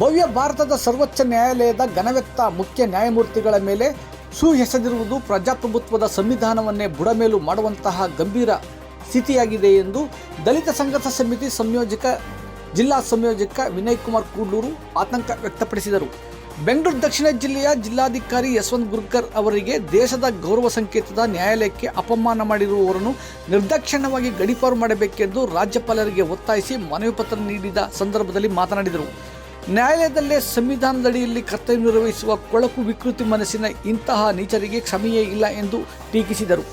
ಭವ್ಯ ಭಾರತದ ಸರ್ವೋಚ್ಚ ನ್ಯಾಯಾಲಯದ ಘನವೆತ್ತ ಮುಖ್ಯ ನ್ಯಾಯಮೂರ್ತಿಗಳ ಮೇಲೆ ಸುಹೆಸೆದಿರುವುದು ಪ್ರಜಾಪ್ರಭುತ್ವದ ಸಂವಿಧಾನವನ್ನೇ ಬುಡಮೇಲು ಮಾಡುವಂತಹ ಗಂಭೀರ ಸ್ಥಿತಿಯಾಗಿದೆ ಎಂದು ದಲಿತ ಸಂಘರ್ಷ ಸಮಿತಿ ಸಂಯೋಜಕ, ಜಿಲ್ಲಾ ಸಂಯೋಜಕ ವಿನಯ್ ಕುಮಾರ್ ಕೂಡ್ಲೂರು ಆತಂಕ ವ್ಯಕ್ತಪಡಿಸಿದರು. ಬೆಂಗಳೂರು ದಕ್ಷಿಣ ಜಿಲ್ಲೆಯ ಜಿಲ್ಲಾಧಿಕಾರಿ ಯಶವಂತ್ ಗುರ್ಕರ್ ಅವರಿಗೆ ದೇಶದ ಗೌರವ ಸಂಕೇತದ ನ್ಯಾಯಾಲಯಕ್ಕೆ ಅಪಮಾನ ಮಾಡಿರುವವರನ್ನು ನಿರ್ದಾಕ್ಷಿಣ್ಯವಾಗಿ ಗಡಿಪಾರು ಮಾಡಬೇಕೆಂದು ರಾಜ್ಯಪಾಲರಿಗೆ ಒತ್ತಾಯಿಸಿ ಮನವಿ ಪತ್ರ ನೀಡಿದ ಸಂದರ್ಭದಲ್ಲಿ ಮಾತನಾಡಿದರು. ನ್ಯಾಯಾಲಯದಲ್ಲೇ ಸಂವಿಧಾನದಡಿಯಲ್ಲಿ ಕರ್ತವ್ಯ ನಿರ್ವಹಿಸುವ ಕೊಳಕು ವಿಕೃತಿ ಮನಸ್ಸಿನ ಇಂತಹ ನೀಚರಿಗೆ ಕ್ಷಮೆಯೇ ಇಲ್ಲ ಎಂದು ಟೀಕಿಸಿದರು.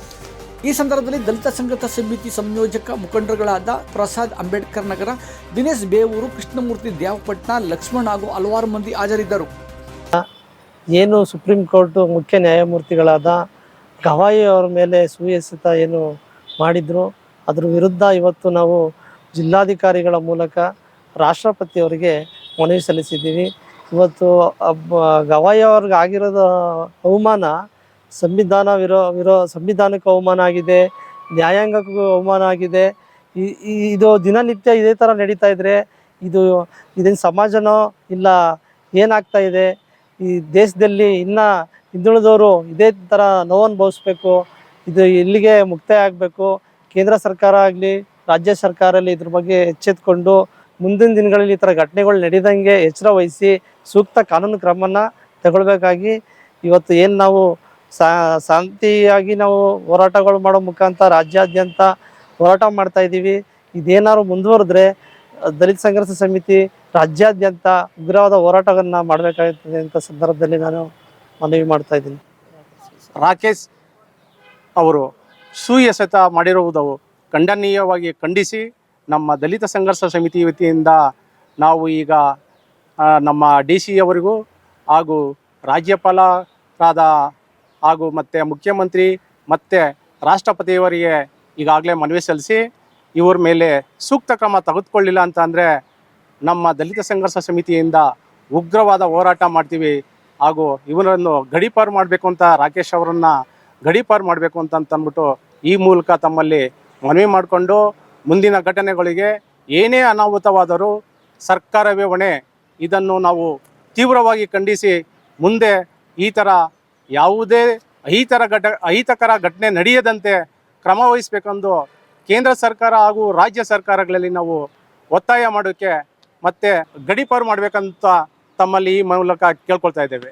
ಈ ಸಂದರ್ಭದಲ್ಲಿ ದಲಿತ ಸಂಘಟ ಸಮಿತಿ ಸಂಯೋಜಕ ಮುಖಂಡರುಗಳಾದ ಪ್ರಸಾದ್ ಅಂಬೇಡ್ಕರ್ ನಗರ, ದಿನೇಶ್ ಬೇವೂರು, ಕೃಷ್ಣಮೂರ್ತಿ ದೇವಪಟ್ನ, ಲಕ್ಷ್ಮಣ್ ಹಾಗೂ ಹಲವಾರು ಮಂದಿ ಹಾಜರಿದ್ದರು. ಏನು ಸುಪ್ರೀಂ ಕೋರ್ಟ್ ಮುಖ್ಯ ನ್ಯಾಯಮೂರ್ತಿಗಳಾದ ಗವಾಯಿ ಅವರ ಮೇಲೆ ಸುವ್ಯಸ್ಥಿತ ಏನು ಮಾಡಿದ್ರು, ಅದ್ರ ವಿರುದ್ಧ ಇವತ್ತು ನಾವು ಜಿಲ್ಲಾಧಿಕಾರಿಗಳ ಮೂಲಕ ರಾಷ್ಟ್ರಪತಿಯವರಿಗೆ ಮನವಿ ಸಲ್ಲಿಸಿದ್ದೀವಿ. ಇವತ್ತು ಗವಾಯಿ ಅವ್ರಿಗೆ ಆಗಿರೋದು ಅವಮಾನ, ಸಂವಿಧಾನ ವಿರೋ ವಿರೋ, ಸಂವಿಧಾನಕ್ಕೂ ಅವಮಾನ ಆಗಿದೆ, ನ್ಯಾಯಾಂಗಕ್ಕೂ ಅವಮಾನ ಆಗಿದೆ. ಇದು ದಿನನಿತ್ಯ ಇದೇ ಥರ ನಡೀತಾ ಇದ್ರೆ, ಇದು, ಇದೇನು ಸಮಾಜನೋ ಇಲ್ಲ, ಏನಾಗ್ತಾ ಇದೆ? ಈ ದೇಶದಲ್ಲಿ ಇನ್ನ ಹಿಂದುಳಿದವರು ಇದೇ ಥರ ನೋವು ಅನುಭವಿಸ್ಬೇಕು ಇದು ಇಲ್ಲಿಗೆ ಮುಕ್ತಾಯ ಆಗಬೇಕು. ಕೇಂದ್ರ ಸರ್ಕಾರ ಆಗಲಿ, ರಾಜ್ಯ ಸರ್ಕಾರಲ್ಲಿ ಇದ್ರ ಬಗ್ಗೆ ಎಚ್ಚೆತ್ಕೊಂಡು ಮುಂದಿನ ದಿನಗಳಲ್ಲಿ ಈ ಥರ ಘಟನೆಗಳು ನಡೆದಂಗೆ ಎಚ್ಚರ ವಹಿಸಿ ಸೂಕ್ತ ಕಾನೂನು ಕ್ರಮನ ತಗೊಳ್ಬೇಕಾಗಿ ಇವತ್ತು ಏನು ನಾವು ಶಾಂತಿಯಾಗಿ ನಾವು ಹೋರಾಟಗಳು ಮಾಡೋ ಮುಖಾಂತರ ರಾಜ್ಯಾದ್ಯಂತ ಹೋರಾಟ ಮಾಡ್ತಾ ಇದ್ದೀವಿ. ಇದೇನಾದ್ರು ಮುಂದುವರೆದ್ರೆ ದಲಿತ ಸಂಘರ್ಷ ಸಮಿತಿ ರಾಜ್ಯಾದ್ಯಂತ ಉಗ್ರವಾದ ಹೋರಾಟವನ್ನು ಮಾಡಬೇಕಾಗುತ್ತದೆ ಅಂತ ಸಂದರ್ಭದಲ್ಲಿ ನಾನು ಮನವಿ ಮಾಡ್ತಾ ಇದ್ದೀನಿ. ರಾಕೇಶ್ ಅವರು ಸುಎಸೆತ ಮಾಡಿರುವುದು ಖಂಡನೀಯವಾಗಿ ಖಂಡಿಸಿ. ನಮ್ಮ ದಲಿತ ಸಂಘರ್ಷ ಸಮಿತಿ ವತಿಯಿಂದ ನಾವು ಈಗ ನಮ್ಮ ಡಿ ಸಿ ಅವರಿಗೂ ಹಾಗೂ ರಾಜ್ಯಪಾಲರಾದ ಹಾಗೂ ಮತ್ತು ಮುಖ್ಯಮಂತ್ರಿ ಮತ್ತು ರಾಷ್ಟ್ರಪತಿಯವರಿಗೆ ಈಗಾಗಲೇ ಮನವಿ ಸಲ್ಲಿಸಿ ಇವ್ರ ಮೇಲೆ ಸೂಕ್ತ ಕ್ರಮ ತೆಗೆದುಕೊಳ್ಳಿಲ್ಲ ಅಂತ ಅಂದರೆ ನಮ್ಮ ದಲಿತ ಸಂಘರ್ಷ ಸಮಿತಿಯಿಂದ ಉಗ್ರವಾದ ಹೋರಾಟ ಮಾಡ್ತೀವಿ ಹಾಗೂ ಇವರನ್ನು ಗಡೀಪಾರು ಮಾಡಬೇಕು ಅಂತ ರಾಕೇಶ್ ಅವರನ್ನು ಗಡೀಪಾರು ಮಾಡಬೇಕು ಅಂತ ಅಂದ್ಬಿಟ್ಟು ಈ ಮೂಲಕ ತಮ್ಮಲ್ಲಿ ಮನವಿ ಮಾಡಿಕೊಂಡು ಮುಂದಿನ ಘಟನೆಗಳಿಗೆ ಏನೇ ಅನಾಹುತವಾದರೂ ಸರ್ಕಾರವೇ ಹೊಣೆ ಇದನ್ನು ನಾವು ತೀವ್ರವಾಗಿ ಖಂಡಿಸಿ ಮುಂದೆ ಈ ಥರ ಯಾವುದೇ ಅಹಿತರ ಘಟ, ಅಹಿತಕರ ಘಟನೆ ನಡೆಯದಂತೆ ಕ್ರಮ ವಹಿಸಬೇಕೆಂದು ಕೇಂದ್ರ ಸರ್ಕಾರ ಹಾಗೂ ರಾಜ್ಯ ಸರ್ಕಾರಗಳಲ್ಲಿ ನಾವು ಒತ್ತಾಯ ಮಾಡೋಕ್ಕೆ ಮತ್ತೆ ಗಡೀಪಾರು ಮಾಡಬೇಕಂತ ತಮ್ಮಲ್ಲಿ ಈ ಮೂಲಕ ಕೇಳ್ಕೊಳ್ತಾ ಇದ್ದೇವೆ.